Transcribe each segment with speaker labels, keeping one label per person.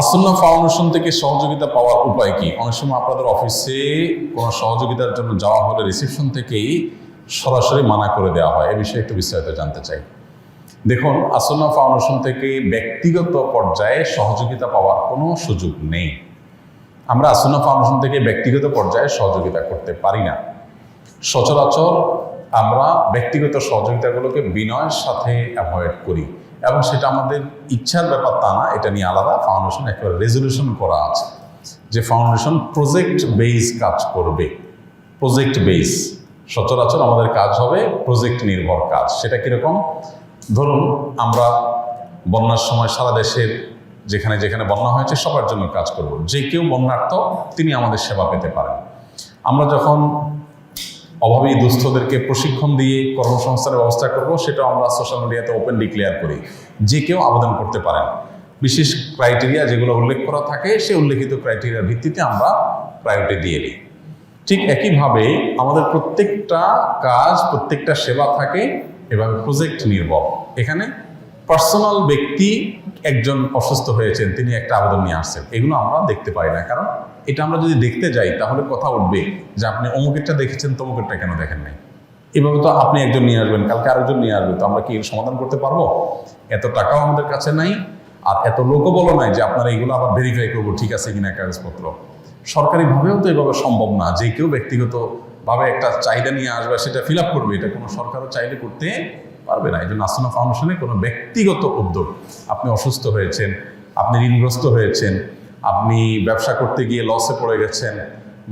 Speaker 1: আসন্না foundation থেকে সহযোগিতা পাওয়ার উপায় কি? অনেক সময় আপনাদের অফিসে কোনো সহযোগিতার জন্য যাওয়া হলে রিসেপশন থেকেই সরাসরি মানা করে দেওয়া হয়। এ বিষয়ে একটু বিস্তারিত জানতে চাই। দেখুন, আসন্না ফাউন্ডেশন থেকে ব্যক্তিগত পর্যায়ে সহযোগিতা পাওয়ার কোনো সুযোগ নেই। আমরা আসন্না ফাউন্ডেশন থেকে ব্যক্তিগত পর্যায়ে সহযোগিতা করতে পারি না। সচরাচর আমরা ব্যক্তিগত সহযোগিতাগুলোকে বিনয়ের সাথে অ্যাভয়েড করি। এবং সেটা আমাদের ইচ্ছার ব্যাপার তা না, এটা নিয়ে আলাদা ফাউন্ডেশন একেবারে রেজলিউশন করা আছে, যে ফাউন্ডেশন প্রজেক্ট বেস কাজ করবে প্রজেক্ট বেস সচরাচর আমাদের কাজ হবে প্রজেক্ট নির্ভর কাজ, সেটা কীরকম? ধরুন আমরা বন্যার সময় সারা দেশের যেখানে যেখানে বন্যা হয়েছে সবার জন্য কাজ করব, যে কেউ বন্যার্থ তিনি আমাদের সেবা পেতে পারেন। আমরা যখন অভাবী দুস্থদেরকে প্রশিক্ষণ দিয়ে কর্মসংস্থানের ব্যবস্থা করব সেটা আমরা সোশ্যাল মিডিয়াতে ওপেন ডিক্লেয়ার করি। যে কেউ আবেদন করতে পারেন। বিশেষ ক্রাইটেরিয়া যেগুলো উল্লেখ করা থাকে, সে উল্লেখিত ক্রাইটেরিয়ার ভিত্তিতে আমরা প্রায়োরিটি দিয়ে দিই ঠিক একইভাবে আমাদের প্রত্যেকটা কাজ, প্রত্যেকটা সেবা থাকে এভাবে প্রজেক্ট নির্ভর। এখানে পার্সোনাল ব্যক্তি একজন অসুস্থ হয়েছেন, তিনি একটা আবেদন নিয়ে আসছেন। এগুলো আমরা দেখতে পাই না। কারণ এটা আমরা যদি দেখতে যাই, তাহলে কথা উঠবে যে আপনি অমুকেরটা দেখেছেন, তমুকেরটা কেন দেখেন নাই? এভাবে তো আপনি একজন নিয়ে আসবেন, কালকে আরেকজন নিয়ে আসবে, তো আমরা কি এর সমাধান করতে পারব? এত টাকাও আমাদের কাছে নাই, আর এত লোকও বলো নাই যে আপনারা এগুলো আবার ভেরিফাই করব, ঠিক আছে কিনা কাগজপত্র। সরকারিভাবেও তো এভাবে সম্ভব না, যে কেউ ব্যক্তিগতভাবে একটা চাহিদা নিয়ে আসবে সেটা ফিল আপ করবে, এটা কোনো সরকারও চাইলে করতে পারবে না। এই জন্য আসনা ফাউন্ডেশনে কোনো ব্যক্তিগত উদ্যোগ। আপনি অসুস্থ হয়েছেন, আপনি ঋণগ্রস্ত হয়েছেন, আপনি ব্যবসা করতে গিয়ে লসে পড়ে গেছেন,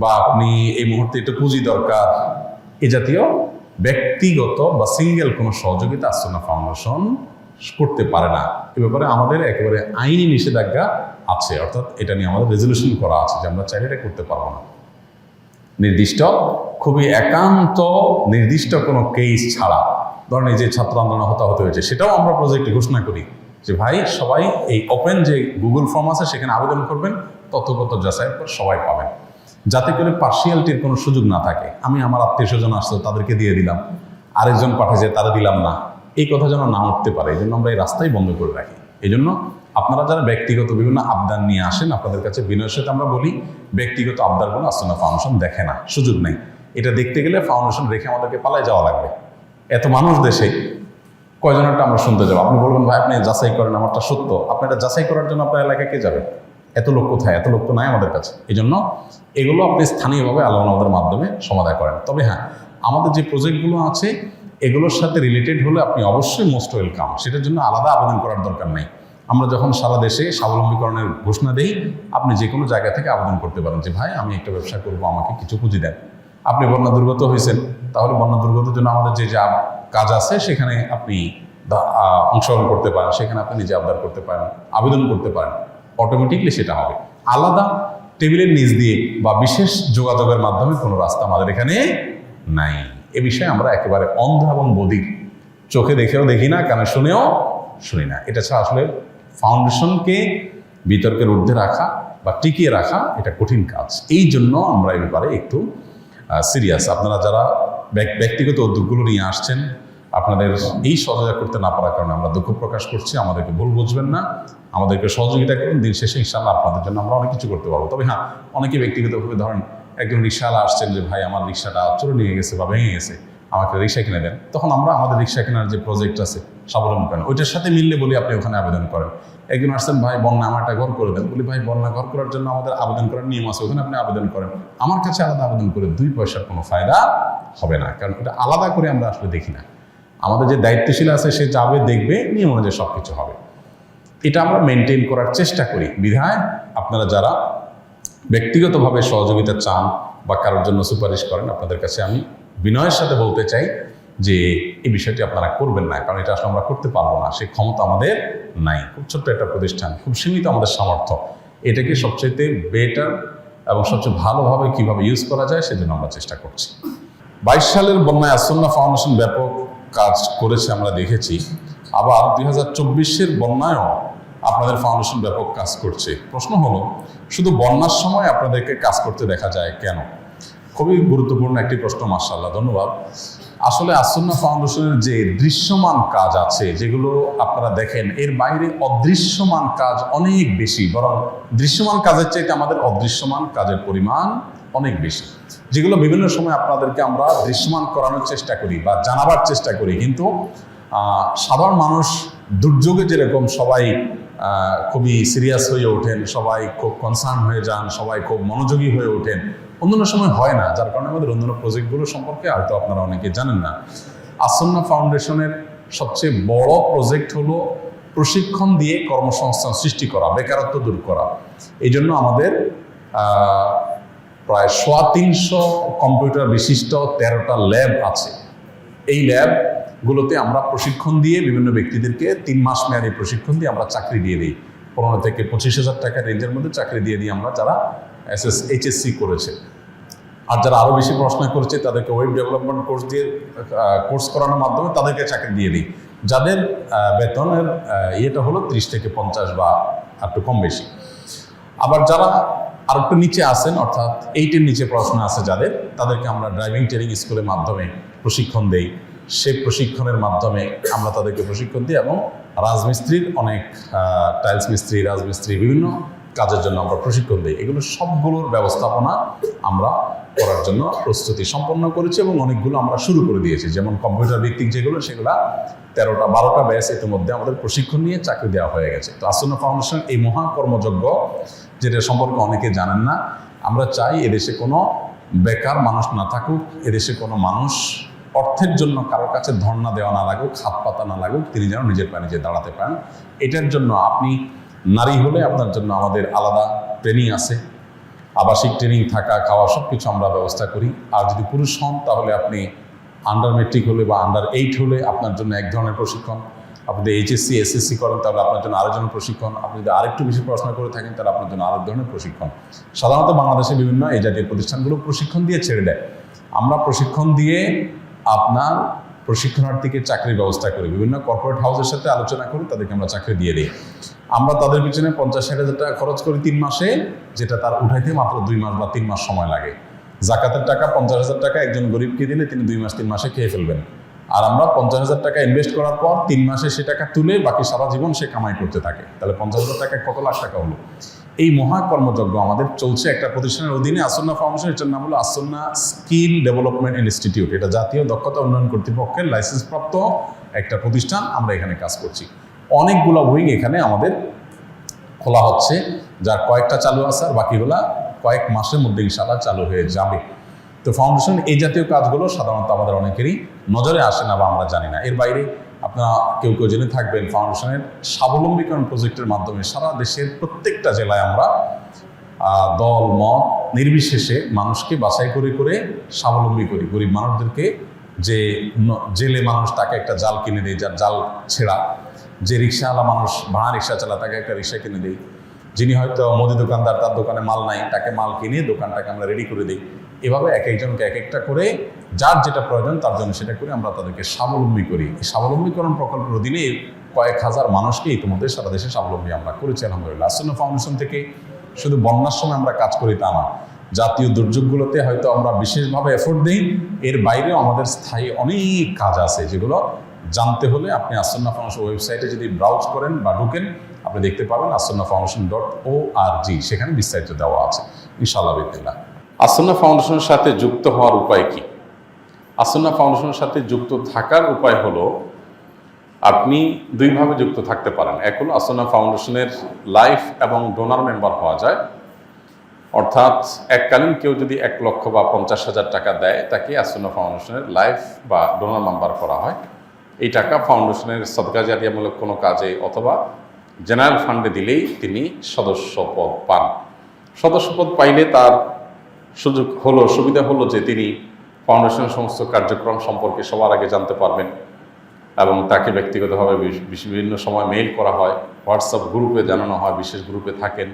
Speaker 1: বা আপনি এই মুহূর্তে একটু পুঁজি দরকার, এ জাতীয় ব্যক্তিগত বা সিঙ্গেল কোনো সহযোগিতা আসনা ফাউন্ডেশন করতে পারে না। এ ব্যাপারে আমাদের একেবারে আইনি নিষেধাজ্ঞা আছে, অর্থাৎ এটা নিয়ে আমাদের রেজলিউশন করা আছে যে আমরা চাইলে এটা করতে পারব না। নির্দিষ্ট, খুবই একান্ত, নির্দিষ্ট কোনো কেস ছাড়া। ধরেন এই যে ছাত্র আন্দোলন হতাহত হয়েছে, সেটাও আমরা প্রজেক্টে ঘোষণা করি যে ভাই, সবাই এই ওপেন যে গুগল ফর্ম আছে, সেখানে আবেদন করবেন তথ্যগত পর সবাই পাবেন। যাতে করে পার্সিয়ালিটির কোনো সুযোগ না থাকে। আমি আমার আত্মীয় স্বজন আসতো তাদেরকে দিয়ে দিলাম। আরেকজন পাঠিয়েছে তারা দিলাম না। এই কথা যেন না উঠতে পারে, এই জন্য আমরা এই রাস্তাই বন্ধ করে রাখি। এই জন্য আপনারা যারা ব্যক্তিগত বিভিন্ন আবদার নিয়ে আসেন, আপনাদের কাছে বিনয়ের সাথে আমরা বলি, ব্যক্তিগত আবদার আবদারগুলো আসলে ফাউন্ডেশন দেখে না, সুযোগ নেই। এটা দেখতে গেলে ফাউন্ডেশন রেখে আমাদেরকে পালায় যাওয়া লাগবে। এত মানুষ দেশে কয়জনেরটা আমরা শুনতে যাব? আপনি বলবেন, ভাই, আপনি যাচাই করেন, আমারটা সত্য। আপনি এটা যাচাই করার জন্য আপনার এলাকায় কে যাবে? এত লোক কোথায়? এত লোক তো নাই আমাদের কাছে। এই জন্য এগুলো আপনি স্থানীয়ভাবে আলোচনাদের মাধ্যমে সমাধান করেন। তবে হ্যাঁ আমাদের যে প্রজেক্টগুলো আছে, এগুলোর সাথে রিলেটেড হলে আপনি অবশ্যই মোস্ট ওয়েলকাম সেটার জন্য আলাদা আবেদন করার দরকার নেই। আমরা যখন সারা দেশে স্বাবলম্বীকরণের ঘোষণা দেই, আপনি যে কোনো জায়গা থেকে আবেদন করতে পারেন যে, ভাই, আমি একটা ব্যবসা করব, আমাকে কিছু পুঁজি দেন। আপনি বন্যা দুর্গত হয়েছেন, তাহলে বন্যা দুর্গতের জন্য আমাদের যে যা কাজ আছে, সেখানে আপনি অংশগ্রহণ করতে পারেন। সেখানে আপনি নিজে আবদার করতে পারেন, আবেদন করতে পারেন। অটোমেটিকলি সেটা হবে। আলাদা টেবিলের নিচ দিয়ে বা বিশেষ যোগাযোগের মাধ্যমে কোনো রাস্তা আমাদের এখানে নাই। এ বিষয়ে আমরা একেবারে অন্ধ এবং বধির। চোখে দেখেও দেখি না, কানে শুনেও শুনি না। এটা ছাড়া আসলে ফাউন্ডেশনকে বিতর্কের ঊর্ধ্বে রাখা বা টিকিয়ে রাখা এটা কঠিন কাজ। এই জন্য আমরা এই ব্যাপারে একটু সিরিয়াস আপনারা যারা ব্যক- ব্যক্তিগত উদ্যোগগুলো নিয়ে আসছেন আপনাদের এই সহযোগিতা করতে না পারার কারণে আমরা দুঃখ প্রকাশ করছি। আমাদেরকে ভুল বুঝবেন না। আমাদেরকে সহযোগিতা করুন। দিন শেষে ইনশাল্লাহ আপনাদের জন্য আমরা অনেক কিছু করতে পারব। তবে হ্যাঁ অনেকে ব্যক্তিগতভাবে ধরেন একজন রিক্সাওয়ালা আসছেন যে, ভাই, আমার রিক্সাটা চলে নিয়ে গেছে বা ভেঙে গেছে, আমাকে রিক্সা কিনে দেন। তখন আমরা আমাদের রিক্সা কেনার যে প্রজেক্ট আছে, স্বাবলম্বী করেন। ওইটার সাথে মিললে বলি আপনি ওখানে আবেদন করেন। একজন আসছেন, ভাই, বন্যা আমার একটা ঘর করে দেন। বলি, ভাই, বন্যা ঘর করার জন্য আমাদের আবেদন করার নিয়ম আছে, ওখানে আপনি আবেদন করেন। আমার কাছে আলাদা আবেদন করে দুই পয়সার কোনো ফায়দা হবে না। কারণ এটা আলাদা করে আমরা আসলে দেখি না। আমাদের যে দায়িত্বশীল আছে, সে যাবে, দেখবে, নিয়ম অনুযায়ী সব কিছু হবে। এটা আমরা মেনটেন করার চেষ্টা করি। বিধায় আপনারা যারা ব্যক্তিগতভাবে সহযোগিতা চান বা কারোর জন্য সুপারিশ করেন, আপনাদের কাছে আমি বিনয়ের সাথে বলতে চাই যে, এই বিষয়টি আপনারা করবেন না, কারণ এটা আসলে আমরা করতে পারব না। সেই ক্ষমতা আমাদের নাই। খুব ছোট্ট একটা প্রতিষ্ঠান, খুব সীমিত আমাদের সামর্থ্য। এটাকে সবচেয়ে বেটার এবং সবচেয়ে ভালোভাবে কীভাবে ইউজ করা যায়, সেজন্য আমরা চেষ্টা করছি। বাইশ সালের বন্যায় আসন্না ফাউন্ডেশন ব্যাপক কাজ করেছে, আমরা দেখেছি। আবার দুই হাজার চব্বিশের বন্যায়ও আপনাদের ফাউন্ডেশন ব্যাপক কাজ করছে। প্রশ্ন হলো, শুধু বন্যার সময় আপনাদেরকে কাজ করতে দেখা যায় কেন? খুবই গুরুত্বপূর্ণ একটি প্রশ্ন মার্শাল্লাহ ধন্যবাদ। আসলে আসন্না ফাউন্ডেশনের যে দৃশ্যমান কাজ আছে, যেগুলো আপনারা দেখেন, এর বাইরে অদৃশ্যমান কাজ অনেক বেশি, বরং দৃশ্যমান কাজের চাইতে আমাদের অদৃশ্যমান কাজের পরিমাণ অনেক বেশি, যেগুলো বিভিন্ন সময় আপনাদেরকে আমরা দৃশ্যমান করানোর চেষ্টা করি বা জানাবার চেষ্টা করি। কিন্তু সাধারণ মানুষ দুর্যোগে যেরকম সবাই খুবই সিরিয়াস হয়ে ওঠেন, সবাই খুব কনসার্ন হয়ে যান, সবাই খুব মনোযোগী হয়ে ওঠেন, অন্যান্য সময় হয় না। যার কারণে আমাদের অন্যান্য প্রজেক্টগুলো সম্পর্কে হয়তো আপনারা অনেকে জানেন না। আসন্না ফাউন্ডেশনের সবচেয়ে বড় প্রজেক্ট হলো প্রশিক্ষণ দিয়ে কর্মসংস্থান সৃষ্টি করা, বেকারত্ব দূর করা। এই জন্য আমাদের প্রায় সোয়া তিনশো কম্পিউটার বিশিষ্ট তেরোটা ল্যাব আছে। এই ল্যাবগুলোতে আমরা প্রশিক্ষণ দিয়ে বিভিন্ন ব্যক্তিদেরকে তিন মাস মেয়াদী প্রশিক্ষণ দিয়ে আমরা চাকরি দিয়ে দিই। পনেরো থেকে পঁচিশ হাজার টাকা রেঞ্জের মধ্যে চাকরি দিয়ে দিই আমরা যারা এস এস এইচএসসি করেছে। আর যারা আরও বেশি পড়াশোনা করেছে, তাদেরকে ওয়েব ডেভেলপমেন্ট কোর্স দিয়ে কোর্স করানোর মাধ্যমে তাদেরকে চাকরি দিয়ে দিই। যাদের বেতনের ইয়েটা হলো ত্রিশ থেকে পঞ্চাশ বা একটু কম বেশি। আবার যারা আর একটু নিচে আসেন, অর্থাৎ এইটের নিচে পড়াশোনা আছে যাদের, তাদেরকে আমরা ড্রাইভিং ট্রেনিং স্কুলের মাধ্যমে প্রশিক্ষণ দেই। সে প্রশিক্ষণের মাধ্যমে আমরা তাদেরকে প্রশিক্ষণ দিই এবং রাজমিস্ত্রির অনেক টাইলস মিস্ত্রি, রাজমিস্ত্রি বিভিন্ন কাজের জন্য আমরা প্রশিক্ষণ দিই। এগুলো সবগুলোর ব্যবস্থাপনা আমরা করার জন্য প্রস্তুতি সম্পন্ন করেছি এবং অনেকগুলো আমরা শুরু করে দিয়েছি। যেমন কম্পিউটার ভিত্তিক যেগুলো, সেগুলো তেরোটা, বারোটা ব্যাচ ইতিমধ্যে আমাদের প্রশিক্ষণ নিয়ে চাকরি দেওয়া হয়ে গেছে। তো আসন্ন ফাউন্ডেশন এই মহা কর্মযজ্ঞ, যেটা সম্পর্কে অনেকে জানেন না, আমরা চাই এদেশে কোনো বেকার মানুষ না থাকুক, এদেশে কোনো মানুষ অর্থের জন্য কারোর কাছে ধর্ণা দেওয়া না লাগুক, হাত পাতা না লাগুক, তিনি যেন নিজের পায়ে নিজে দাঁড়াতে পারেন। এটার জন্য আপনি নারী হলে আপনার জন্য আমাদের আলাদা ট্রেনিং আছে। আবাসিক ট্রেনিং, থাকা, খাওয়া সব কিছু আমরা ব্যবস্থা করি। আর যদি পুরুষ হন, তাহলে আপনি আন্ডার মেট্রিক হলে বা আন্ডার এইট হলে আপনার জন্য এক ধরনের প্রশিক্ষণ। আপনি যদি এইচএসসি এসএসসি করেন, তাহলে আপনার জন্য আরেকজনের প্রশিক্ষণ। আপনি যদি আরেকটু বেশি পড়াশোনা করে থাকেন, তাহলে আপনার জন্য আরেক ধরনের প্রশিক্ষণ। সাধারণত বাংলাদেশে বিভিন্ন এই জাতীয় প্রতিষ্ঠানগুলো প্রশিক্ষণ দিয়ে ছেড়ে দেয়। আমরা প্রশিক্ষণ দিয়ে আপনার প্রশিক্ষণার্থীকে চাকরির ব্যবস্থা করি। বিভিন্ন কর্পোরেট হাউসের সাথে আলোচনা করি, তাদেরকে আমরা চাকরি দিয়ে দিই। আমরা তাদের পিছনে পঞ্চাশ ষাট হাজার টাকা খরচ করি তিন মাসে, যেটা তার উঠাইতে মাত্র দুই মাস বা তিন মাস সময় লাগে। জাকাতের টাকা পঞ্চাশ হাজার টাকা, একজন গরিবকে দিলে তিনি দুই মাস, তিন মাসে খেয়ে ফেলবেন। আর আমরা পঞ্চাশ হাজার টাকা ইনভেস্ট করার পর তিন মাসে সে টাকা তুলে বাকি সারা জীবন সে কামাই করতে থাকে। তাহলে পঞ্চাশ হাজার টাকা কত লাখ টাকা হলো? এই মহা কর্মযজ্ঞ আমাদের চলছে একটা প্রতিষ্ঠানের অধীনে। আসন্না ফাউন্ডেশন এটার নাম হলো আসন্না স্কিল ডেভেলপমেন্ট ইনস্টিটিউট এটা জাতীয় দক্ষতা উন্নয়ন কর্তৃপক্ষের লাইসেন্সপ্রাপ্ত একটা প্রতিষ্ঠান। আমরা এখানে কাজ করছি। অনেকগুলো উইং এখানে আমাদের খোলা হচ্ছে, যার কয়েকটা চালু আছে আর বাকিগুলা কয়েক মাসের মধ্যে ইনশাল্লাহ চালু হয়ে যাবে। তো ফাউন্ডেশন এই জাতীয় কাজগুলো সাধারণত আমাদের অনেকেরই নজরে আসে না বা আমরা জানি না। এর বাইরে আপনারা কেউ কেউ জেনে থাকবেন ফাউন্ডেশনের স্বাবলম্বীকরণ প্রজেক্টের মাধ্যমে সারা দেশের প্রত্যেকটা জেলায় আমরা দল, মত নির্বিশেষে মানুষকে বাছাই করে করে স্বাবলম্বী করি। গরিব মানুষদেরকে যে জেলে মানুষ তাকে একটা জাল কিনে দেয়, যার জাল ছেঁড়া। যে রিক্সাওয়ালা মানুষ ভাড়া রিক্সা চালা তাকে একটা রিক্সা কিনে দেয়। যিনি হয়তো মুদি দোকানদার, তার দোকানে মাল নাই, তাকে মাল কিনে দোকানটাকে আমরা রেডি করে দিই। এভাবে এক একজনকে এক একটা করে যার যেটা প্রয়োজন তার জন্য সেটা করে আমরা তাদেরকে স্বাবলম্বী করি। স্বাবলম্বীকরণ প্রকল্পের অধীনে কয়েক হাজার মানুষকে ইতিমধ্যে সারা দেশে স্বাবলম্বী আমরা করেছি, আলহামদুলিল্লাহ। আসন্ন ফাউন্ডেশন থেকে শুধু বন্যার সময় আমরা কাজ করি তা না। জাতীয় দুর্যোগগুলোতে হয়তো আমরা বিশেষভাবে এফোর্ট দিই। এর বাইরেও আমাদের স্থায়ী অনেক কাজ আছে যেগুলো জানতে হলে আপনি আসন্না ফাউন্ডেশন ওয়েবসাইটে যদি ব্রাউজ করেন বা ঢুকেন, আপনি দেখতে পাবেন আসন্না ফাউন্ডেশন ডট ও আর জি সেখানে বিস্তারিত দেওয়া আছে। ইনশাআল্লাহ বিদিল্লাহ আসন্না ফাউন্ডেশনের সাথে যুক্ত হওয়ার উপায় কি? আসন্না ফাউন্ডেশনের সাথে যুক্ত থাকার উপায় হলো, আপনি দুইভাবে যুক্ত থাকতে পারেন। এক হলো আসন্না ফাউন্ডেশনের লাইফ এবং ডোনার মেম্বার হওয়া যায়। অর্থাৎ এককালীন কেউ যদি এক লক্ষ বা পঞ্চাশ হাজার টাকা দেয়, তাকে আসন্ন ফাউন্ডেশনের লাইফ বা ডোনার মেম্বার করা হয়। এই টাকা ফাউন্ডেশনের সদকা জারিয়ামূলক কোনো কাজে অথবা জেনারেল ফান্ডে দিলেই তিনি সদস্য পদ পান। সদস্য পদ পাইলে তার সুযোগ হলো, সুবিধা হলো যে তিনি ফাউন্ডেশনের সমস্ত কার্যক্রম সম্পর্কে সবার আগে জানতে পারবেন এবং তাকে ব্যক্তিগতভাবে বিভিন্ন সময় মেইল করা হয় হোয়াটসঅ্যাপ গ্রুপে জানানো হয়, বিশেষ গ্রুপে থাকেন,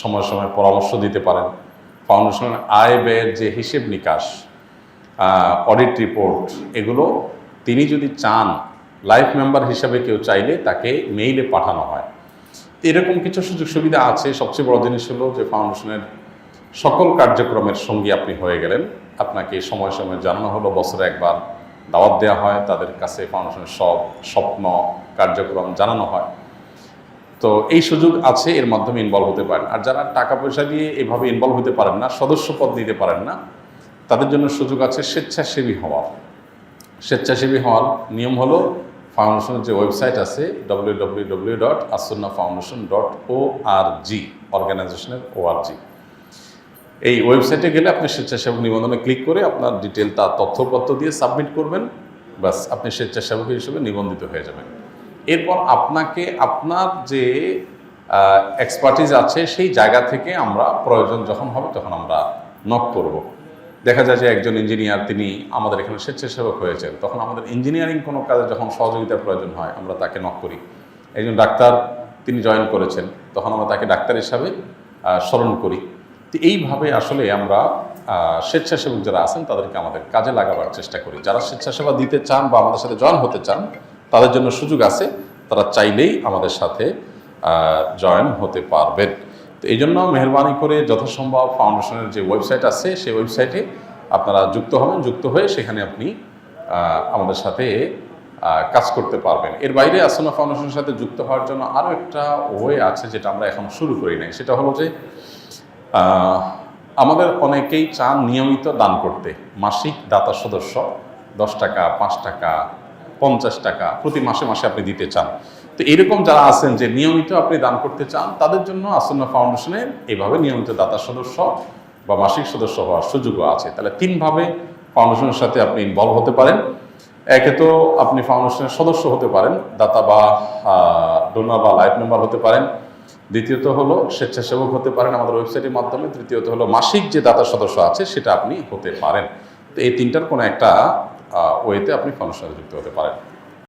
Speaker 1: সময় সময় পরামর্শ দিতে পারেন। ফাউন্ডেশনের আয় ব্যয়ের যে হিসেব নিকাশ অডিট রিপোর্ট এগুলো তিনি যদি চান লাইফ মেম্বার হিসাবে কেউ চাইলে তাকে মেইলে পাঠানো হয়। এরকম কিছু সুযোগ সুবিধা আছে। সবচেয়ে বড় জিনিস হলো যে ফাউন্ডেশনের সকল কার্যক্রমের সঙ্গী আপনি হয়ে গেলেন। আপনাকে সময় সময় জানানো হলো, বছরে একবার দাওয়াত দেওয়া হয়, তাদের কাছে ফাউন্ডেশনের সব স্বপ্ন, কার্যক্রম জানানো হয়। তো এই সুযোগ আছে, এর মাধ্যমে ইনভলভ হতে পারেন। আর যারা টাকা পয়সা দিয়ে এভাবে ইনভলভ হতে পারেন না, সদস্য পদ নিতে পারেন না, তাদের জন্য সুযোগ আছে স্বেচ্ছাসেবী হওয়ার। স্বেচ্ছাসেবী হওয়ার নিয়ম হলো ফাউন্ডেশনের যে ওয়েবসাইট আছে W W W dot Asanna foundation dot O R G অর্গানাইজেশনের ও আর জি এই ওয়েবসাইটে গেলে আপনি স্বেচ্ছাসেবক নিবন্ধনে ক্লিক করে আপনার ডিটেল তার তথ্যপত্র দিয়ে সাবমিট করবেন। বাস আপনি স্বেচ্ছাসেবক হিসেবে নিবন্ধিত হয়ে যাবেন। এরপর আপনাকে আপনার যে এক্সপার্টিজ আছে, সেই জায়গা থেকে আমরা প্রয়োজন যখন হবে তখন আমরা নক করব। দেখা যায় যে একজন ইঞ্জিনিয়ার তিনি আমাদের এখানে স্বেচ্ছাসেবক হয়েছেন। তখন আমাদের ইঞ্জিনিয়ারিং কোনো কাজে যখন সহযোগিতার প্রয়োজন হয়, আমরা তাকে নক করি। একজন ডাক্তার, তিনি জয়েন করেছেন। তখন আমরা তাকে ডাক্তার হিসাবে স্মরণ করি। তো এইভাবে আসলে আমরা স্বেচ্ছাসেবক যারা আছেন তাদেরকে আমাদের কাজে লাগাবার চেষ্টা করি। যারা স্বেচ্ছাসেবা দিতে চান বা আমাদের সাথে জয়েন হতে চান, তাদের জন্য সুযোগ আছে। তারা চাইলেই আমাদের সাথে জয়েন হতে পারবেন। তো এই জন্য মেহরবানি করে যথাসম্ভব ফাউন্ডেশনের যে ওয়েবসাইট আছে, সেই ওয়েবসাইটে আপনারা যুক্ত হবেন। যুক্ত হয়ে সেখানে আপনি আমাদের সাথে কাজ করতে পারবেন। এর বাইরে আসনা ফাউন্ডেশনের সাথে যুক্ত হওয়ার জন্য আরও একটা ওয়ে আছে যেটা আমরা এখন শুরু করি নাই। সেটা হলো যে আমাদের অনেকেই চান নিয়মিত দান করতে। মাসিক দাতা সদস্য, দশ টাকা, পাঁচ টাকা, পঞ্চাশ টাকা প্রতি মাসে মাসে আপনি দিতে চান। তো এরকম যারা আছেন যে নিয়মিত আপনি দান করতে চান, তাদের জন্য আসন্ন ফাউন্ডেশনে এভাবে নিয়মিত দাতা সদস্য বা মাসিক সদস্য হওয়ার সুযোগও আছে। তাহলে তিনভাবে ফাউন্ডেশনের সাথে আপনি ইনভলভ হতে পারেন। একে তো আপনি ফাউন্ডেশনের সদস্য হতে পারেন, দাতা বা ডোনার বা লাইফ মেম্বার হতে পারেন। দ্বিতীয়ত হলো স্বেচ্ছাসেবক হতে পারেন আমাদের ওয়েবসাইটের মাধ্যমে, তৃতীয়ত হলো মাসিক যে দাতা সদস্য আছে সেটা আপনি হতে পারেন। তো এই তিনটার কোনো একটা ওয়েতে আপনি ফাউন্ডেশনে যুক্ত হতে পারেন।